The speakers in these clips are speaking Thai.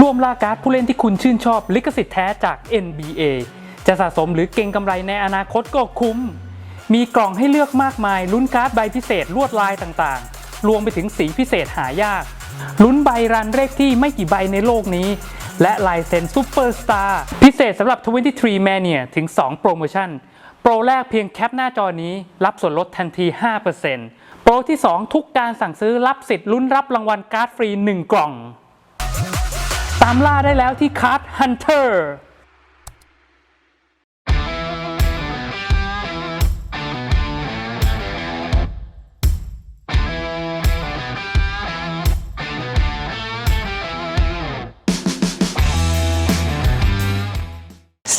ร่วมล่าการ์ดผู้เล่นที่คุณชื่นชอบลิขสิทธิ์แท้จาก NBA จะสะสมหรือเก็งกำไรในอนาคตก็คุ้ม มีกล่องให้เลือกมากมาย ลุ้นการ์ดใบพิเศษลวดลายต่างๆ รวมไปถึงสีพิเศษหายาก ลุ้นใบรันเลขที่ไม่กี่ใบในโลกนี้ และลายเซ็นซูเปอร์สตาร์พิเศษสำหรับ 23 Mania ถึง 2 โปรโมชั่น โปรแรกเพียงแคปหน้าจอนี้ รับส่วนลดทันที 5%โปรที่ 2 ทุกการสั่งซื้อรับสิทธิ์ลุ้นรับรางวัลการ์ดฟรี 1 กล่องามล่าได้แล้วที่คาร์ดฮันเตอร์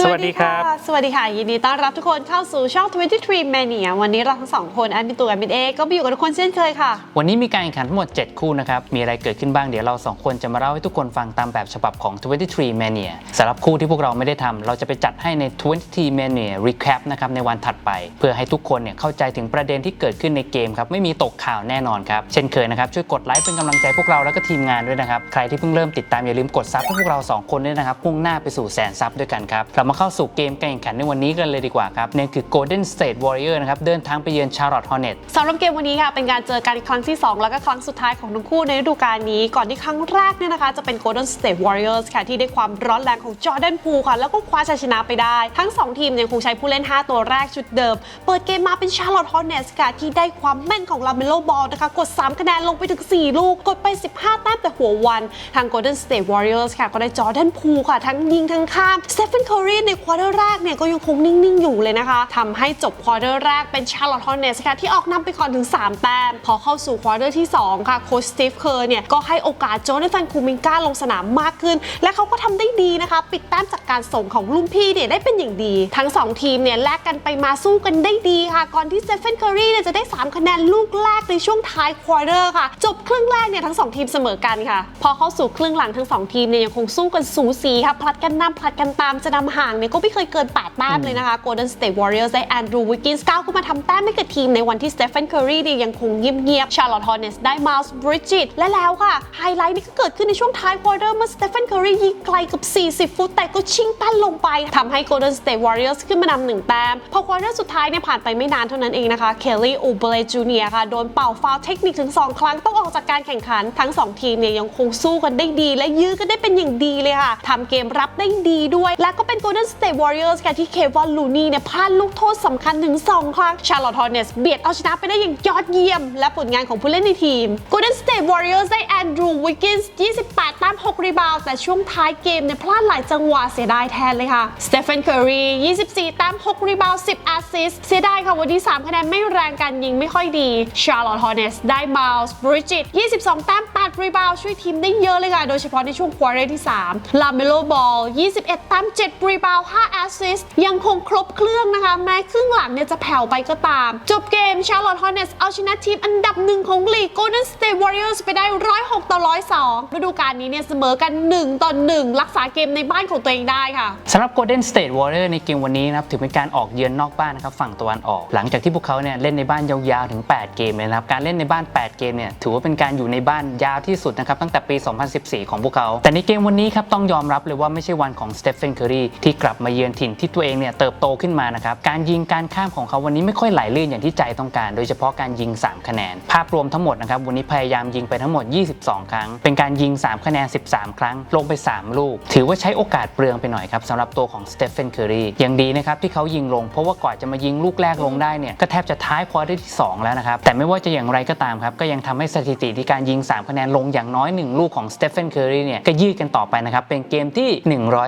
สวัสดีครับ สวัสดีค่ะ ยินดีต้อนรับทุกคนเข้าสู่ช่อง 23 Mania วันนี้เราทั้งสองคนแอดมินตัวแอดมินเอก็มาอยู่กับทุกคนเช่นเคยค่ะ วันนี้มีการแข่งขันทั้งหมด 7 คู่นะครับ มีอะไรเกิดขึ้นบ้างเดี๋ยวเรา 2 คนจะมาเล่าให้ทุกคนฟังตามแบบฉบับของ 23 Mania สำหรับคู่ที่พวกเราไม่ได้ทำเราจะไปจัดให้ใน 23 Mania Recap นะครับในวันถัดไป เพื่อให้ทุกคนเนี่ยเข้าใจถึงประเด็นที่เกิดขึ้นในเกมครับไม่มีตกข่าวแน่นอนครับเช่นเคยนะครับช่วยกดไลค์เป็นกำลังใจพวกเราแล้วก็ทีมงานด้วยนะครับใครที่เพิ่งเริ่มติดตามอย่าลืมกดซับให้พวกเราสองคนด้วยนะครับมุ่งหน้าไปสู่แสนซับด้วยกันครับเรามาเข้าสู่เกมการแข่งขันในวันนี้กันเลยดีกว่าครับนั่นคือ Golden State Warrior นะครับเดินทางไปเยือน Charlotte Hornets สำหรับเกมวันนี้ค่ะเป็นการเจอกันครั้งที่ 2 แล้วก็ครั้งสุดท้ายของทั้งคู่ในฤดูกาลนี้ ก่อนที่ครั้งแรกเนี่ยนะคะจะเป็น Golden State Warriors ค่ะที่ได้ความร้อนแรงของจอร์แดนพูค่ะแล้วก็คว้าชัยชนะไปได้ ทั้ง 2 ทีมยังคงใช้ผู้เล่น 5 ตัวแรกชุดเดิม เปิดเกมมาเป็น Charlotte Hornets ค่ะที่ได้ความแม่นของลาเมโลบอลนะคะกด 3 คะแนนลงไปถึง 4 ลูกกดไป 15 แต้มแต่หัววัน ทาง Golden State Warriors ค่ะก็ได้จอร์แดนพูค่ะทั้งยิงทั้งข้าม Stephen ในควอเตอร์แรกเนี่ยก็ยังคงนิ่ง ๆ อยู่เลยนะคะทำให้จบควอเตอร์แรกเป็น Charlotte Hornets ค่ะที่ออกนำไปก่อนถึง 3 แต้ม พอเข้าสู่ควอเตอร์ที่ 2 ค่ะโค้ชสตีฟเคอร์เนี่ยก็ให้โอกาสโจนาธานคูมิงกาลงสนามมากขึ้น และเขาก็ทำได้ดีนะคะ ปิดแต้มจากการส่งของรุ่นพี่เนี่ยได้เป็นอย่างดี ทั้ง 2 ทีมเนี่ยแลกกันไปมาสู้กันได้ดีค่ะ ก่อนที่ Stephen Curry เนี่ยจะได้ 3 คะแนนลูกแรกในช่วงท้ายควอเตอร์ค่ะ จบครึ่งแรกเนี่ยทั้ง 2 ทีมเสมอกันค่ะ พอเข้าสู่ครึ่งหลังทั้ง 2 ทีมเนี่ยยังคงสู้กันสูสีค่ะพลัดกันนำพลัดกันตามจะนำห่างเนี่ยก็ไม่เคยเกิน 8 แต้มเลยนะคะ Golden State Warriors ได้แอนดรูวิกกินส์ก้าวขึ้นมาทำแต้มให้กับทีมในวันที่ Stephen Curry เนี่ยยังคงเงียบๆ Charlotte Hornets ได้ Miles Bridges และแล้วค่ะ ไฮไลท์นี่ก็เกิดขึ้นในช่วงท้ายควอเตอร์เมื่อ Stephen Curry ยิงไกลเกับ 40 ฟุต แต่ก็ชิงแป้นลงไปทำให้ Golden State Warriors ขึ้นมานำหนึ่งแต้มพอควอเตอร์สุดท้ายเนี่ยผ่านไปไม่นานเท่านั้นเองนะคะ Kelly Oubre Jr. ค่ะโดนเป่าฟาวล์เทคนิคถึง 2 ครั้งต้องออกจากการแข่งขันทั้ง 2 ทีมเนี่ยยังคงสู้กันได้ดี และยื้อกันได้เป็นอย่างดีเลยค่ะทำเกมรับได้ดีด้วย และก็เป็น Golden Golden State Warriors ค่ะที่เควอนลูนี่เนี่ยพลาดลูกโทษสำคัญถึง 2 ครั้ง Charlotte Hornets เบียดเอาชนะไปได้อย่างยอดเยี่ยม และผลงานของผู้เล่นในทีม Golden State Warriors ได้ Andrew Wiggins 28 แต้ม 6 รีบาวด์แต่ช่วงท้ายเกมเนี่ยพลาดหลายจังหวะเสียดายแทนเลยค่ะ Stephen Curry 24 แต้ม 6 รีบาว 10 แอสซิสต์เสียดายค่ะวันนี้3คะแนนไม่แรงกันยิงไม่ค่อยดี Charlotte Hornets ได้ Miles Bridges 22 แต้ม 8 รีบาวช่วยทีมได้เยอะเลยค่ะโดยเฉพาะในช่วงควอเตอร์ที่3 LaMelo Ball 21 แต้ม 7 รีบาวด์5แอสซิสต์ยังคงครบเครื่องนะคะ แม้ครึ่งหลังเนี่ยจะแผ่วไปก็ตาม จบเกม Charlotte Hornets เอาชนะทีมอันดับหนึ่งของลีก Golden State Warriors ไปได้ 106 ต่อ 102ฤดูกาลนี้เนี่ยเสมอกัน 1 ต่อ 1 รักษาเกมในบ้านของตัวเองได้ค่ะสำหรับ Golden State Warrior ในเกมวันนี้นะครับถือเป็นการออกเยือนนอกบ้านนะครับฝั่งตะวันออก หลังจากที่พวกเขาเนี่ยเล่นในบ้านยาวๆถึง 8 เกมเลยนะครับการเล่นในบ้าน 8 เกมเนี่ยถือว่าเป็นการอยู่ในบ้านยาวที่สุดนะครับตั้งแต่ปี 2014 ของพวกเขา แต่ในเกมวันนี้ครับต้องยอมรับเลยว่าไม่ใช่วันของ Stephen Curry ที่กลับมาเยือนถิ่นที่ตัวเองเนี่ยเติบโตขึ้นมานะครับการยิงการข้ามของเขาวันนี้ไม่ค่อยไหลลื่นอย่างที่ใจต้องการ โดยเฉพาะการยิง 3 คะแนน ภาพรวมทั้งหมดนะครับวันนี้พยายามยิงไปทั้งหมด 22 ครั้ง เป็นการยิง 3 คะแนน 13 ครั้ง ลงไป 3 ลูก ถือว่าใช้โอกาสเปลืองไปหน่อยครับสำหรับตัวของสเตฟ h นเคอรียังดีนะครับที่เขายิงลง เพราะว่ากว่าจะมายิงลูกแรกลงได้เนี่ยก็แทบจะท้ายควอเตอร์ที่ 2 แล้วนะครับแต่ไม่ว่าจะอย่างไรก็ตามครับก็ยังทำให้สถิติที่การยิง 3 คะแนนลงอย่างน้อย 1 ลูกของสเตฟ h นเคอรีเนี่ยก็ยืดกันต่อไปนะครับเป็นเกมที่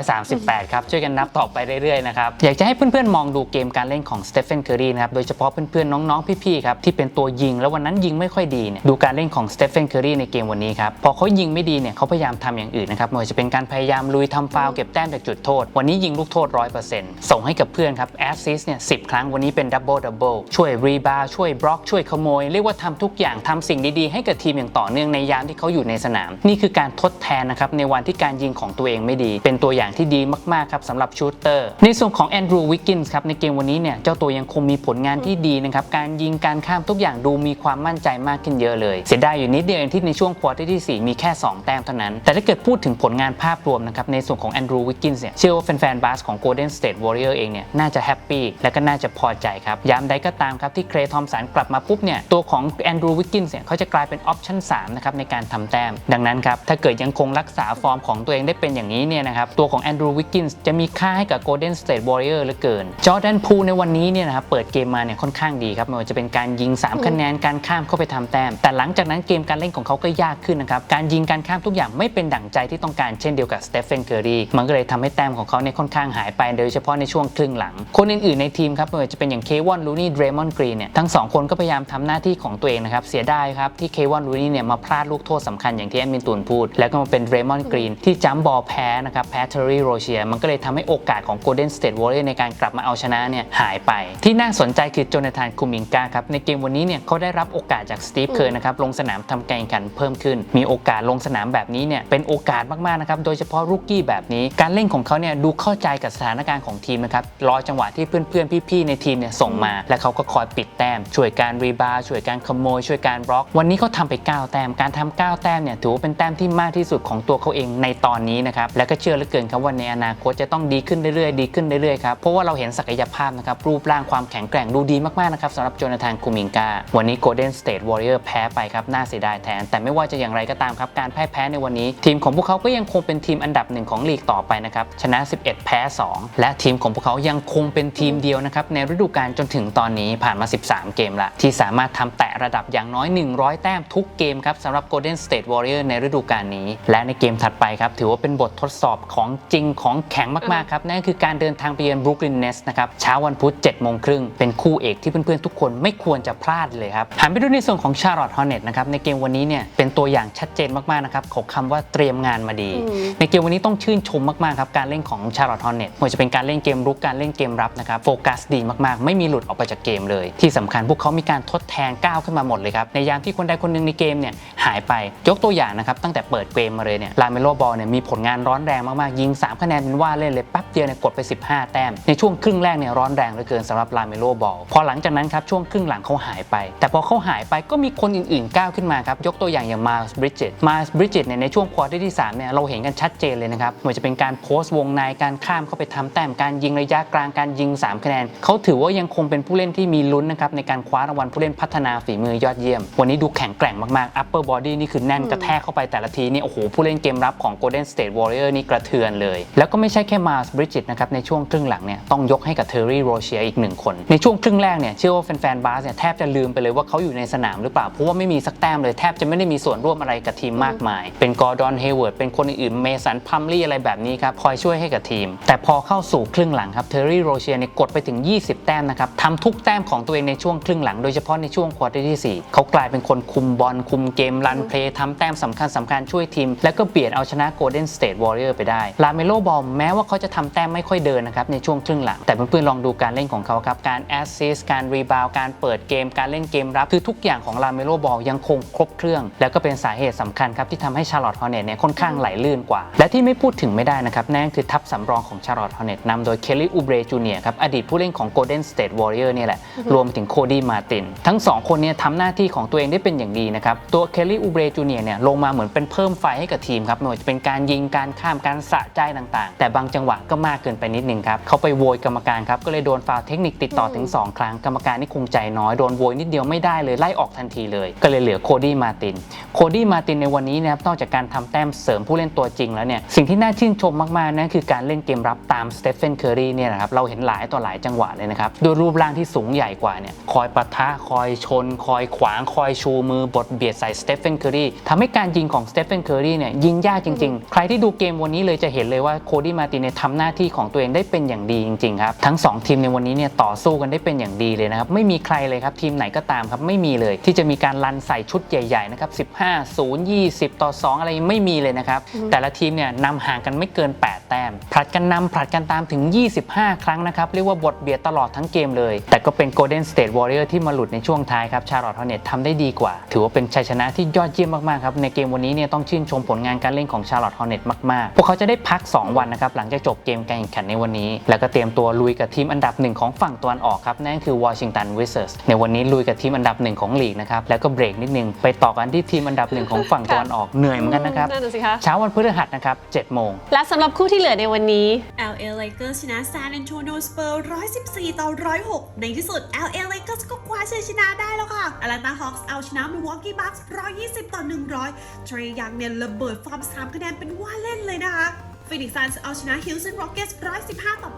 138 ครับช่วยกันนับต่อไปเรื่อยๆนะครับอยากจะให้เพื่อนๆมองดูเกมการเล่นของสเตฟ h นเคอรีนะครับโดยเฉพาะเพื่อนๆน้องๆพี่ๆครับที่เป็นตัวยิงแล้ววันนั้นยิงไม่ค่อยดีเนี่ยดูการเล่นของสเตฟ h นเคอรีในเกมวันนี้ครับพอเขายิงไม่ดีเนี่ยเขาพยายามทำอย่างอื่นนะครับไม่ว่าจะเป็นการพยายามลุยทำฟาวเก็บแต้มจากจุดโทษ วันนี้ยิงลูกโทษ 100%ส่งให้กับเพื่อนครับแอสซิสเนี่ยสิครั้งวันนี้เป็นดับเบิลดับเบิลช่วยรีบาช่วยบล็อกช่วยขโมย เรียกว่าทำทุกอย่างทำสิ่งดีๆ ให้กับทีมอย่างต่อเนื่องในยามที่เขาอยู่ในสนาม นี่คือการทดแทนนะครับในวันที่การยิงของตัวเองไม่ดี เป็นตัวอย่างที่ดีมากๆครับสำหรับหรับชูเตอร์ ในส่วนของแอนดรูว์วิกกินส์ครับในเกมวันนี้เนี่ยเจ้าตัวยังคงมีผลงานที่ดีนะครับ การยิงการข้ามทุกอย่างดูมีความมั่นใจมากขึ้นเยอะเลย เสียดายอยู่นิดเดียวเองที่ในช่วงควอเตอร์ที่ 4 มีแค่ 2 แต้มเท่านั้น แต่ถ้าเกิดพูดถึงผลงานภาพรวมนะครับในส่วนของแอนดรูว์วิกกินส์เนี่ยเชื่อว่าแฟนๆบาสของ Golden State Warrior เองเนี่ยน่าจะแฮปปี้และก็น่าจะพอใจครับยามใดก็ตามครับที่เครทอมสันกลับมาปุ๊บเนี่ยตัวของแอนดรูว์วิกกินส์เนี่ยเขาจะกลายเป็นออปชั่น3นะครับในการทำแต้มดังนั้นครับถ้าเกิดยังคงรักษาฟอร์มของตัวเองได้เป็นอย่างนี้เนี่ยนะครับตัวของแอนดรูว์วิกกินส์จะมีค่าให้กับ Golden State Warrior เหลือเกินจอร์แดนพูในวันนี้เนี่ยนะครับเปิดเกมมาเนี่ยค่อนข้างดีครับไม่ว่าจะเป็นการยิง 3 คะแนนการข้ามเข้าไปทำแต้ม แต่หลังจากนั้นเกมการเล่นของเขาก็ยากขึ้นนะครับการยิงการข้ามทุกอย่างไม่เป็นดั่งใจที่ต้องการเช่นเดียวกับสเตฟเฟนเคอรีมันก็เลยทำให้แต้มของเขาเนี่ยค่อนข้างหายไปโดยเฉพาะในช่วงครึ่งหลัง คนอื่นๆในทีมครับไม่ว่าจะเป็นอย่างเควอนลูนี่เดรมอนกรีนเนี่ยทั้งสองคนก็พยายามทำหน้าที่ของตัวเองนะครับเสียดายครับที่เควอนลูนี่เนี่ยมาพลาดลูกโทษสำคัญอย่างที่แอดมินตูนพูด แล้วก็มาเป็นเดรมอนกรีนที่จัมบอลแพ้นะครับแพ้เทอร์รี่โรเชียมันก็เลยทำให้โอกาสของ Golden State Warriors ในการกลับมาเอาชนะเนี่ยหายไป ที่น่าสนใจคือโจนาธานคูมิงกาครับ ในเกมวันนี้เนี่ยเขาได้รับโอกาสจากสตีฟเคอร์นะครับลงสนามทำการแข่งขันเพิ่มขึ้น มีโอกาสลงสนามแบบนี้เนี่ยเป็นโอกาสมากๆนะครับโดยเฉพาะรุกกี้แบบนี้ การเล่นของเขาเนี่ยดูเข้าใจกับสถานการณ์ของทีมนะครับรอจังหวะที่เพื่อนๆพี่ๆในทีมเนี่ยส่งมา และเขาก็คอยปิดแต้ม ช่วยการรีบาช่วยการขโมย ช่วยการบล็อก วันนี้เขาทำไป 9 แต้มการทำ9แต้มเนี่ยถือว่าเป็นแต้มที่มากที่สุดของตัวเขาเองในตอนนี้นะครับและก็เชื่อเหลือเกินครับว่าในอนาคตจะต้องดีขึ้นเรื่อยๆดีขึ้นเรื่อยๆครับเพราะว่าเราเห็นศักยภาพนะครับรูปร่างความแข็งแกร่งดูดีมากๆนะครับสำหรับโจนาธานคูมิงกาวันนี้ Golden State Warrior แพ้ไปครับน่าเสียดายแทน แต่ไม่ว่าจะอย่างไรก็ตามครับการพ่ายแพ้ในวันนี้ ทีมของพวกเขาก็ยังคงเป็นทีมอันดับหนึ่งของลีกต่อไปนะครับชนะ 11 แพ้ 2 และทีมของพวกเขายังคงเป็นทีมเดียวนะครับในฤดูกาลจนถึงตอนนี้ผ่านมา 13 เกมละที่สามารถทำแตะระดับอย่างน้อย 100 แต้มทุกเกมครับสำหรับ Golden State Warrior ในฤดูกาลนี้ และในเกมถัดไปครับถือว่าเป็นบททดสอบของจริงของแข็งมากๆครับนั่นคือการเดินทางไปเยือน Brooklyn Nets นะครับเช้าวันพุธ7โมงครึ่งเป็นคู่เอกที่เพื่อนๆทุกคนไม่ควรจะพลาดเลยครับหันไปดูในส่วนของ Charlotte Hornets นะครับในเกมวันนี้เนี่ยเป็นตัวอย่างชัดเจนมากๆนะครับของคำว่าเตรียมงานมาดีอืมในเกมวันนี้ต้องชื่นชมมากๆครับการเล่นของ Charlotte Hornets ไม่ว่าจะเป็นการเล่นเกมรุกการเล่นเกมรับนะครับโฟกัสดีมากๆ ไม่มีหลุดออกไปจากเกมเลย ที่สำคัญพวกเขามีการทดแทนก้าวขึ้นมาหมดเลยครับในยามที่คนใดคนหนึ่งในเกมเนี่ยหายไปยกตัวอย่างนะครับตั้งแต่เปิดเกมมาเลยเนี่ยลาเมโลบอลเนี่ยมีผลงานร้อนแรงมากๆยิง3คะแนนเป็นว่าเล่นเลยแป๊บเดียวเนี่ยกดไป 15 แต้ม ในช่วงครึ่งแรกเนี่ยร้อนแรงเหลือเกินสำหรับลาเมโลบอลพอหลังจากนั้นครับช่วงครึ่งหลังเขาหายไป แต่พอเขาหายไปก็มีคนอื่นๆก้าวขึ้นมาครับยกตัวอย่างอย่างมาสบริดเจตมาสบริดเจตเนี่ยในช่วงควอเตอร์ที่3เนี่ยเราเห็นกันชัดเจนเลยนะครับไม่ว่าจะเป็นการโพสต์วงในการข้ามเข้าไปทำแต้มการยิงระยะกลางการยิง 3 คะแนนเขาถือว่ายังคงเป็นผู้เล่นที่มีลุ้นนะครับในการคว้ารางวัลผู้เล่นพัฒนาฝีมือยอดเยี่ยม วันนี้ดูแข็งแกร่งมากๆ upper body นี่คือแน่นกระแทกเข้าไปแต่ละทีนี่โอ้โหผู้เล่นเกมรับของ Golden State Warrior นี่กระเทือนเลย แล้วก็ไม่ใช่แค่มาสบริดเจตนะครับในช่วงครึ่งหลังเนี่ยต้องยกให้กับเทอร์รี่โรเชียอีกหนึ่งคน ในช่วงครึ่งแรกเนี่ยเชื่อว่าแฟนๆบาสเนี่ยแทบจะลืมไปเลยว่าเขาอยู่ในสนามหรือเปล่า เพราะว่าไม่มีสักแต้มเลยแทบจะไม่ได้มีส่วนร่วมอะไรกับทีมมากมาย เป็นกอร์ดอนเฮเวิร์ดเป็นคนอื่นๆเมสันพัมลี่อะไรแบบนี้ครับคอยช่วยให้กับทีม แต่พอเข้าสู่ครึ่งหลังครับเทอร์รี่โรเชียเนี่ยกดไปถึง 20 แต้มนะครับทำทุกแต้มของตัวเองในช่วงครึ่งหลังโดยเฉพาะในช่วงควอเตอร์ที่ 4 เขากลายเป็นคนคุมบอลคุมเกมรันเพลย์ทำแต้มสำคัญสำคัญช่วยทีม แล้วก็เบียดเอาชนะ Golden State Warrior ไปได้ลาเมโลบอลแม้ว่าเขาจะทำแต้มไม่ค่อยเดินนะครับในช่วงครึ่งหลัง แต่เพื่อนๆลองดูการเล่นของเขาครับ การแอสซิสการรีบาวการเปิดเกม การเล่นเกมรับ คือทุกอย่างของลาเมโลบอลยังคงครบเครื่อง แล้วก็เป็นสาเหตุสำคัญครับที่ทำให้ชาร์ลอตฮอร์เนตเนี่ยค่อนข้างไหลลื่นกว่า และที่ไม่พูดถึงไม่ได้นะครับนั่นคือทัพสำรองของชาร์ลอตฮอร์เนตนำโดยเคลลี่อูเบรจูเนียครับอดีตผู้เล่นของ Golden State Warrior เนี่ยแหละรวมถึงโคดี้มาตินทั้ง 2 คนเนี่ยทำหน้าที่ของตัวเองได้เป็นอย่างดีนะครับตัวเคลลี่อูเบรจูเนียเนี่ยลงมาเหมือนเป็นเพิ่มไฟให้กับทีมครับไม่ว่าจะเป็นการยิงการข้ามการสะใจต่างๆ แต่บางจังหวะก็มากเกินไปนิดนึงครับเขาไปโวยกรรมการครับก็เลยโดนฟาวล์เทคนิคติดต่อถึง 2 ครั้งกรรมการนี่คงใจน้อยโดนโวยนิดเดียวไม่ได้เลยไล่ออกทันทีเลย ก็เลยเหลือโคดี้มาตินโคดี้มาตินในวันนี้นะครับนอกจากการทำแต้มเสริมผู้เล่นตัวจริงแล้วเนี่ยสิ่งที่น่าชื่นชมมากๆนั่นคือการเล่นเกมรับตามสเตฟเฟนเคอรีเนี่ยนะครับเราเห็นหลายต่อหลายจังหวะเลยนะครับด้วยรูปร่างที่สูงใหญ่กว่าเนี่ยคอยปะทะคอยชน คอยขวาง คอยชูมือบดเบียดใส่สเตฟเฟนเคอรีทำให้การยิงของสเตฟเฟนเคอรีเนี่ยยิงยากจริง ๆ ใครที่ดูเกมวันนี้เลยจะเห็นเลยว่าโคดี้มาตินเนี่ยทำหน้าที่ของตัวเองได้เป็นอย่างดีจริงๆครับทั้งสองทีมในวันนี้เนี่ยต่อสู้กันได้เป็นอย่างดีเลยนะครับไม่มีใครเลยครับทีมไหนก็ตามครับไม่มีเลย ที่จะมีการลันใส่ชุดใหญ่ๆนะครับ15 0 20 ต่อ 2 อะไรไม่มีเลยนะครับแต่ละทีมเนี่ยนำห่างกันไม่เกิน 8 แต้มผลัดกันนำผลัดกันตามถึง 25 ครั้งนะครับเรียกว่าบทเบียดตลอดทั้งเกมเลย แต่ก็เป็น Golden State Warrior ที่มาหลุดในช่วงท้ายครับชาร์ลอตฮอร์เนตทำได้ดีกว่า ถือว่าเป็นชัยชนะที่ยอดเยี่ยมมากๆครับในเกมวันนี้เนี่ยต้องชื่นชมผลงานการเล่นของชาร์ลอตฮอร์เนตมากๆ พวกเขาจะได้พัก 2 วันนะครับหลังจากจบบเกมการแข่งขันในวันนี้ แล้วก็เตรียมตัวลุยกับทีมอันดับหนึ่งของฝั่งตะวันออกครับ นั่นคือวอชิงตันวิเซอร์สในวันนี้ลุยกับทีมอันดับหนึ่งของลีกนะครับ แล้วก็เบรกนิดนึง ไปต่อกันที่ทีมอันดับหนึ่งของฝั่งตะวันออกเหนื่อยเหมือนกันนะครับนั่นน่ะสิคะเช้าวันพฤหัสนะครับ7โมงและสำหรับคู่ที่เหลือในวันนี้ LA Lakers ชนะ San Antonio Spurs 114ต่อ106 ในที่สุด LA Lakers ก็คว้าชัยชนะได้แล้วค่ะ Atlanta Hawks เอาชนะ Milwaukee Bucks 120ต่อ100 Trey Young เนี่ยระเบิดฟอร์ม3คะแนนเป็นว่าเล่นเลยนะคะ ฟินิกซ์ซันส์เอาชนะฮิลสันโรเกตส์115 ต่อ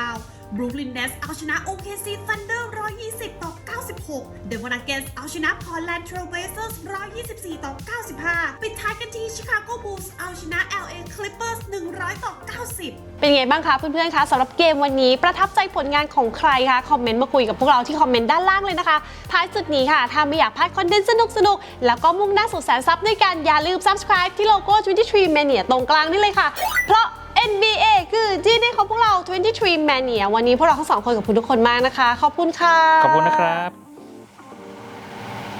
89 บรูคลินเนสเอาชนะโอเคซีซันเดอร์ 120 ต่อ 96 เดวอนากเกส์เอาชนะพอร์แลนด์เทรลเบเซอร์ส124 ต่อ 95 ปิดท้ายกันที่ Chicago Bulls เอาชนะ LA Clippers 100ต่อ90 เป็นไงบ้างคะเพื่อนๆคะสำหรับเกมวันนี้ประทับใจผลงานของใครคะคอมเมนต์มาคุยกับพวกเราที่คอมเมนต์ด้านล่างเลยนะคะ ท้ายสุดนี้ค่ะ ถ้าไม่อยากพลาดคอนเทนต์สนุกๆ แล้วก็มุ่งหน้าสู่แสนซับด้วยกันอย่าลืม subscribe ที่โลโก้ 23 Mania ตรงกลางนี่เลยค่ะ เพราะ NBA คือที่นี่ของพวกเรา 23 Mania วันนี้พวกเราทั้งสองคนกับคุณทุกคนมากนะคะ ขอบคุณค่ะ ขอบคุณนะครับ